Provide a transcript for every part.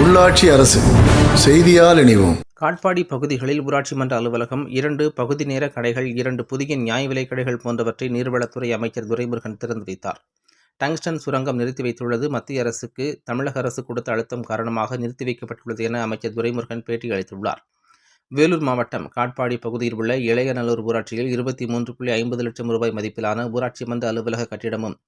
உள்ளாட்சி அரசு செய்தியால் இணைவோம். காட்பாடி பகுதிகளில் ஊராட்சி மன்ற அலுவலகம் இரண்டு பகுதி நேர கடைகள் இரண்டு புதிய நியாய விலைக் கடைகள் போன்றவற்றை நீர்வளத்துறை அமைச்சர் துரைமுருகன் திறந்து வைத்தார். டங்ஸ்டன் சுரங்கம் நிறுத்தி வைத்துள்ளது. மத்திய அரசுக்கு தமிழக அரசு கொடுத்த அழுத்தம் காரணமாக நிறுத்தி வைக்கப்பட்டுள்ளது என அமைச்சர் துரைமுருகன் பேட்டி அளித்துள்ளார். வேலூர் மாவட்டம் காட்பாடி பகுதியில் உள்ள இளையநல்லூர் ஊராட்சியில் இருபத்தி மூன்று புள்ளி ஐம்பது லட்சம் ரூபாய் மதிப்பிலான ஊராட்சி மன்ற அலுவலக கட்டிடமும்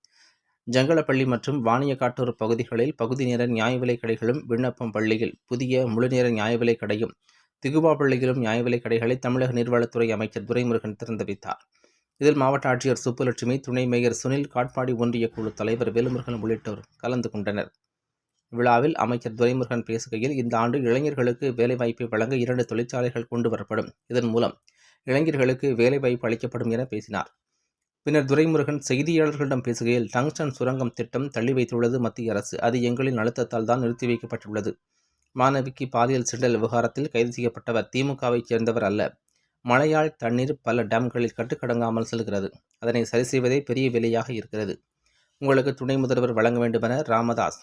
ஜங்களப்பள்ளி மற்றும் வாணியக்காட்டூர் பகுதிகளில் பகுதி நேர நியாய விலைக் கடைகளும் விண்ணப்பம் பள்ளியில் புதிய முழுநேர நியாய விலைக் கடையும் திகுபாப்பள்ளியிலும் நியாய விலைக் கடைகளை தமிழக நீர்வளத்துறை அமைச்சர் துரைமுருகன் திறந்து வைத்தார். இதில் மாவட்ட ஆட்சியர் சுப்புலட்சுமி துணை மேயர் சுனில் காட்பாடி ஒன்றிய குழு தலைவர் வேலுமுருகன் உள்ளிட்டோர் கலந்து கொண்டனர். விழாவில் அமைச்சர் துரைமுருகன் பேசுகையில் இந்த ஆண்டு இளைஞர்களுக்கு வேலைவாய்ப்பை வழங்க இரண்டு தொழிற்சாலைகள் கொண்டு வரப்படும். இதன் மூலம் இளைஞர்களுக்கு வேலைவாய்ப்பு அளிக்கப்படும் என பேசினார். பின்னர் துரைமுருகன் செய்தியாளர்களிடம் பேசுகையில் டங்ஸ்டன் சுரங்கம் திட்டம் தள்ளி வைத்துள்ளது மத்திய அரசு. அது எங்களின் அழுத்தத்தால் தான் நிறுத்தி வைக்கப்பட்டுள்ளது. மாணவிக்கு பாலியல் சிண்டல் விவகாரத்தில் கைது செய்யப்பட்டவர் திமுகவைச் சேர்ந்தவர் அல்ல. மழையால் தண்ணீர் பல டேம்களில் கட்டுக்கடங்காமல் செல்கிறது. அதனை சரி செய்வதே பெரிய வேலையாக இருக்கிறது. உங்களுக்கு துணை முதல்வர் வழங்க வேண்டுமென ராமதாஸ்.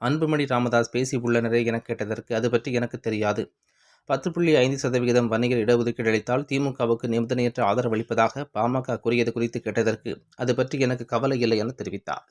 அன்புமணி ராமதாஸ் பேசி உள்ளனரே என கேட்டதற்கு அது பற்றி எனக்கு தெரியாது. பத்து புள்ளி ஐந்து சதவிகிதம் வன்னியர் இடஒதுக்கீடு அளித்தால் திமுகவுக்கு நிபந்தனையற்ற ஆதரவு அளிப்பதாக பாமக கூறியது குறித்து கேட்டதற்கு அது பற்றி எனக்கு கவலை இல்லை என தெரிவித்தார்.